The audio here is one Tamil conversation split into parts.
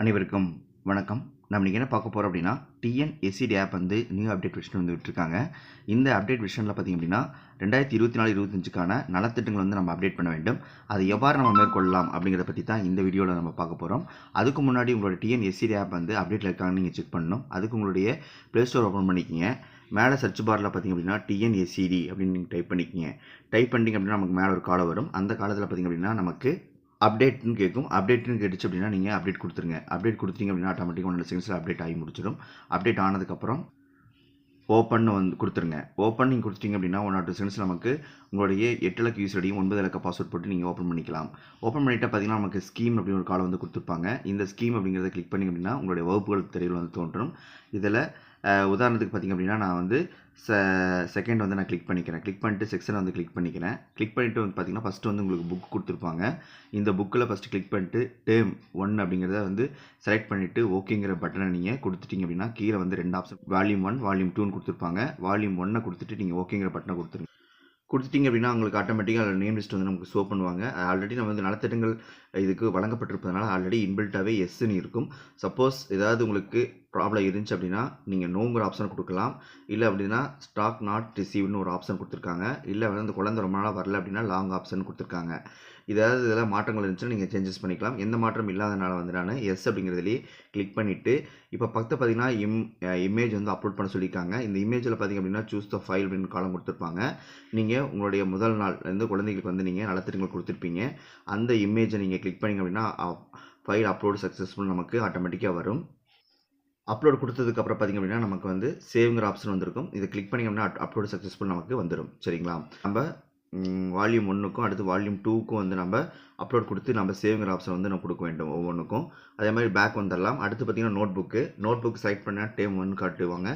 அனைவருக்கும் வணக்கம். நம்ம இன்றைக்கி என்ன பார்க்க போகிறோம் அப்படின்னா டிஎன்எஸ்சிடி ஆப் வந்து நியூ அப்டேட் விஷன் வந்து விட்டுருக்காங்க. இந்த அப்டேட் விஷனில் பார்த்திங்க அப்படின்னா ரெண்டாயிரத்தி இருபத்தி நாலு இருபத்தஞ்சுக்கான நலத்திட்டங்கள் வந்து நம்ம அப்டேட் பண்ண வேண்டும். அதை எவ்வாறு நம்ம மேற்கொள்ளலாம் அப்படிங்கிறத பற்றி தான் இந்த வீடியோவில் நம்ம பார்க்க போகிறோம் அதுக்கு முன்னாடி உங்களோட டிஎன்எஸ்சிடி ஆப் வந்து அப்டேட்டில் இருக்காங்கன்னு நீங்கள் செக் பண்ணணும். அதுக்கு உங்களுடைய ப்ளே ஸ்டோர் ஓப்பன் பண்ணிக்கிங்க. மேலே சர்ச் பாரில் பார்த்திங்க அப்படின்னா டிஎன்எஸ்சிடி அப்படின்னு நீங்கள் டைப் பண்ணிக்கிங்க. டைப் பண்ணிங்க அப்படின்னா நமக்கு மேலே ஒரு காலம் வரும். அந்த காலத்தில் பார்த்திங்க அப்படின்னா நமக்கு அப்டேட்னு கேட்கும். அப்டேட்னு கேட்டுச்சு அப்படின்னா நீங்கள் அப்டேட் கொடுத்துருங்க. அப்டேட் கொடுத்தீங்க அப்படின்னா ஆட்டோமேட்டிக்காக ஒன் செகண்ட்ஸில் அப்டேட் ஆகி முடிச்சிடும் அப்டேட் ஆனதுக்கப்புறம் ஓப்பன் வந்து கொடுத்துருங்க. ஓப்பன் நீங்கள் கொடுத்துட்டீங்க அப்படின்னா ஒன் ஆர் டூ செகண்ட்ஸ் நமக்கு உங்களுடைய எட்டு இலக்க யூஸ் ஐடியும் ஒன்பது இலக்க பாஸ்வேர்ட் போட்டு நீங்கள் ஓப்பன் பண்ணிக்கலாம். ஓப்பன் பண்ணிட்டா பார்த்தீங்கன்னா நமக்கு ஸ்கீம் அப்படின்னு ஒரு காலம் வந்து கொடுத்துருப்பாங்க. இந்த ஸ்கீம் அப்படிங்கிறத கிளிக் பண்ணிங்க அப்படின்னா உங்களுடைய வகுப்புகள் தெரியவில் வந்து தோன்றும். இதில் உதாரணத்துக்கு பார்த்தீங்க அப்படின்னா நான் வந்து செ செகண்ட் வந்து நான் கிளிக் பண்ணிக்கிறேன். கிளிக் பண்ணிட்டு செக்ஷன் வந்து கிளிக் பண்ணிக்கிறேன். கிளிக் பண்ணிட்டு வந்து பார்த்தீங்கன்னா ஃபஸ்ட்டு வந்து உங்களுக்கு புக் கொடுத்துருப்பாங்க. இந்த புக்கில் ஃபஸ்ட்டு கிளிக் பண்ணிட்டு டேம் ஒன் அப்படிங்கிறத வந்து செலக்ட் பண்ணிவிட்டு ஓகேங்கிற பட்டனை நீங்கள் கொடுத்துட்டிங்க அப்படின்னா கீழே வந்து ரெண்டு ஆப்ஷன் வால்யூம் ஒன் வால்யூம் டூன்னு கொடுத்துருப்பாங்க. வால்யூம் ஒன்னை கொடுத்துட்டு நீங்கள் ஓகேங்கிற பட்டனை கொடுத்துருங்க. கொடுத்துட்டீங்க அப்படின்னா உங்களுக்கு ஆட்டோமேட்டிக்காக அதில் நேம் லிஸ்ட் வந்து நமக்கு ஷோ பண்ணுவாங்க. ஆல்ரெடி நம்ம வந்து நலத்திட்டங்கள் இதுக்கு வழங்கப்பட்டிருப்பதனால ஆல்ரெடி இன்பில்ட்டாகவே எஸ்ன்னு இருக்கும். சப்போஸ் ஏதாவது உங்களுக்கு ப்ராப்ளம் இருந்துச்சு அப்படின்னா நீங்கள் நோங்கிற ஆப்ஷன் கொடுக்கலாம். இல்லை அப்படின்னா ஸ்டாக் நாட் ரிசீவ்னு ஒரு ஆப்ஷன் கொடுத்துருக்காங்க. இல்லை வந்து அந்த குழந்தை ரொம்ப நாளாக வரல அப்படின்னா லாங் ஆப்ஷன் கொடுத்துருக்காங்க. ஏதாவது இதில் மாற்றங்கள் இருந்துச்சுன்னா நீங்கள் சேஞ்சஸ் பண்ணிக்கலாம். எந்த மாற்றம் இல்லாதனால வந்து நான் எஸ் அப்படிங்கிறதுலேயே கிளிக் பண்ணிவிட்டு இப்போ பக்கத்தில் பார்த்தீங்கன்னா இம் இமேஜ் வந்து அப்லோட் பண்ண சொல்லியிருக்காங்க. இந்த இமேஜில் பார்த்தீங்க அப்படின்னா சூஸ் த ஃபைல் அப்படின்னு காலம் கொடுத்துருப்பாங்க. நீங்கள் உங்களுடைய முதல் நாள் வந்து குழந்தைகளுக்கு வந்து நீங்கள் நலத்திட்டங்கள் கொடுத்துருப்பீங்க. அந்த இமேஜை நீங்கள் கிளிக் பண்ணிங்க அப்படின்னா ஃபைல் அப்லோடு சக்ஸஸ்ஃபுல் நமக்கு ஆட்டோமேட்டிக்காக வரும். அப்லோட் கொடுத்ததுக்கப்புறம் பார்த்திங்க அப்படின்னா நமக்கு வந்து சேவ்ங்கிற ஆப்ஷன் வந்திருக்கும். இதை கிளிக் பண்ணிங்க அப்படின்னா அப்லோடு சக்ஸஸ்ஃபுல் நமக்கு வந்துடும் சரிங்களா? நம்ம வால்யூம் ஒன்றுக்கும் அடுத்து வால்யூம் டூக்கும் வந்து நம்ம அப்லோட் கொடுத்து நம்ம சேவிங்கிற ஆப்ஷன் வந்து நம்ம கொடுக்க வேண்டும் ஒவ்வொன்றுக்கும் அதே மாதிரி பேக் வந்துடலாம். அடுத்து பார்த்திங்கன்னா note book note book select பண்ணால் டேம் ஒன் காட்டுவாங்க.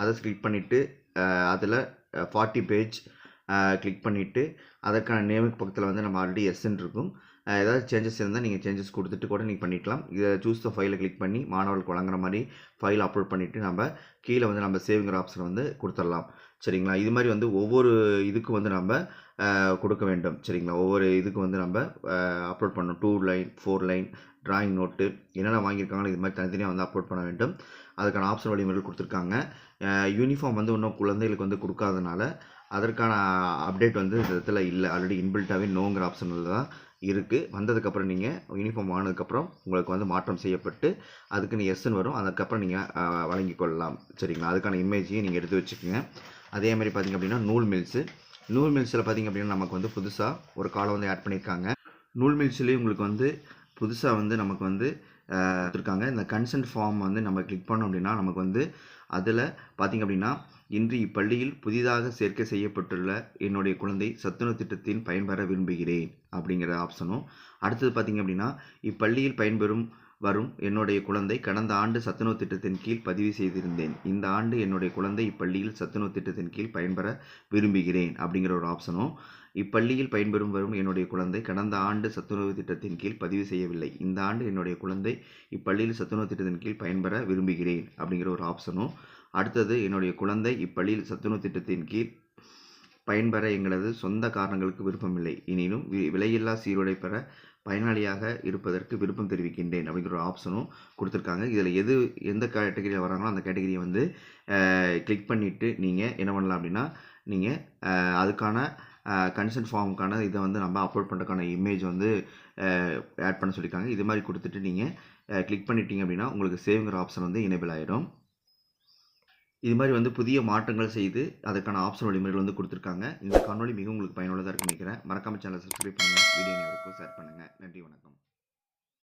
அதை கிளிக் பண்ணிவிட்டு அதில் ஃபார்ட்டி பேஜ் கிளிக் பண்ணிவிட்டு அதற்கான நேமுக்கு பக்கத்தில் வந்து நம்ம ஆல்ரெடி எஸ்ன்னு இருக்கும். ஏதாவது சேஞ்சஸ் இருந்தால் நீங்கள் சேஞ்சஸ் கொடுத்துட்டு கூட நீங்கள் பண்ணிக்கலாம். இதை சூஸ் த ஃபைலை கிளிக் பண்ணி மாணவர்களுக்கு வழங்குற மாதிரி ஃபைல் அப்லோட் பண்ணிவிட்டு நம்ம கீழே வந்து நம்ம சேவிங்கிற ஆப்ஷன் வந்து கொடுத்துடலாம். சரிங்களா? இது மாதிரி வந்து ஒவ்வொரு இதுக்கும் வந்து நம்ம கொடுக்க வேண்டும். சரிங்களா? ஒவ்வொரு இதுக்கு வந்து நம்ம அப்லோட் பண்ணணும். Two line four line drawing note என்னென்ன வாங்கியிருக்காங்களோ இது மாதிரி தனித்தனியாக வந்து அப்லோட் பண்ண வேண்டும். அதுக்கான ஆப்ஷன் வழிமுறைகள் கொடுத்துருக்காங்க. யூனிஃபார்ம் வந்து இன்னும் குழந்தைகளுக்கு வந்து கொடுக்காதனால அதற்கான அப்டேட் வந்து இந்த இதில் இல்லை. ஆல்ரெடி இன்பில்ட்டாகவே நோங்கிற ஆப்ஷனில் தான் இருக்குது வந்ததுக்கப்புறம் நீங்கள் யூனிஃபார்ம் ஆனதுக்கப்புறம் உங்களுக்கு வந்து மாற்றம் செய்யப்பட்டு அதுக்கு நீ எஸ்ன்னு வரும். அதுக்கப்புறம் நீங்கள் வழங்கி கொள்ளலாம். சரிங்களா? அதுக்கான இமேஜையும் நீங்கள் எடுத்து வச்சுக்கோங்க. அதே மாதிரி பார்த்திங்க அப்படின்னா நூல் மில்ஸு நூல் மில்ஸில் பார்த்திங்க அப்படின்னா நமக்கு வந்து புதுசாக ஒரு காலம் வந்து ஆட் பண்ணியிருக்காங்க நூல் மில்ஸ்லேயும் உங்களுக்கு வந்து புதுசாக வந்து நமக்கு வந்து இருக்காங்க இந்த கன்சென்ட் ஃபார்ம் வந்து நம்ம கிளிக் பண்ணோம் அப்படின்னா நமக்கு வந்து அதில் பார்த்திங்க அப்படின்னா இன்று இப்பள்ளியில் புதிதாக சேர்க்கை செய்யப்பட்டுள்ள என்னுடைய குழந்தை சத்துணவு திட்டத்தின் பயன்பெற விரும்புகிறேன் அப்படிங்கிற ஆப்ஷனும் அடுத்தது பார்த்திங்க அப்படின்னா இப்பள்ளியில் பயன்பெறும் வரும் என்னுடைய குழந்தை கடந்த ஆண்டு சத்துணவு திட்டத்தின் கீழ் பதிவு செய்திருந்தேன். இந்த ஆண்டு என்னுடைய குழந்தை இப்பள்ளியில் சத்துணவு திட்டத்தின் கீழ் பயன்பெற விரும்புகிறேன் அப்படிங்கிற ஒரு ஆப்ஷனும் இப்பள்ளியில் பயன்பெறும் வரும் என்னுடைய குழந்தை கடந்த ஆண்டு சத்துணவு திட்டத்தின் கீழ் பதிவு செய்யவில்லை. இந்த ஆண்டு என்னுடைய குழந்தை இப்பள்ளியில் சத்துணவு திட்டத்தின் கீழ் பயன்பெற விரும்புகிறேன் அப்படிங்கிற ஒரு ஆப்ஷனும் அடுத்தது என்னுடைய குழந்தை இப்பள்ளியில் சத்துணவு திட்டத்தின் கீழ் பயன்பெற எங்களது சொந்த காரணங்களுக்கு விருப்பமில்லை. எனினும் விலையில்லா சீருடை பெற பயனாளியாக இருப்பதற்கு விருப்பம் தெரிவிக்கின்றேன் அப்படிங்கிற ஒரு ஆப்ஷனும் கொடுத்துருக்காங்க. இதில் எது எந்த கேட்டகரியில் வராங்களோ அந்த கேட்டகரியை வந்து கிளிக் பண்ணிவிட்டு நீங்கள் என்ன பண்ணலாம் அப்படின்னா நீங்கள் அதுக்கான கன்சென்ட் ஃபார்முக்கான இதை வந்து நம்ம அப்லோட் பண்ணுறதுக்கான இமேஜ் வந்து ஆட் பண்ண சொல்லியிருக்காங்க. இது மாதிரி கொடுத்துட்டு நீங்கள் கிளிக் பண்ணிட்டீங்க அப்படின்னா உங்களுக்கு சேவ்ங்கிற ஆப்ஷன் வந்து எனேபிள் ஆகிடும் இது மாதிரி வந்து புதிய மாற்றங்கள் செய்து அதுக்கான ஆப்ஷன் வழிமுறைகள் வந்து கொடுத்துருக்காங்க. இந்த காணொளி மிகவும் உங்களுக்கு பயனுள்ளதாக இருக்குன்னு நினைக்கிறேன். மறக்காம சேனலை சப்ஸ்கிரைப் பண்ணுங்கள் வீடியோ அனைவருக்கும் ஷேர் பண்ணுங்கள் நன்றி வணக்கம்.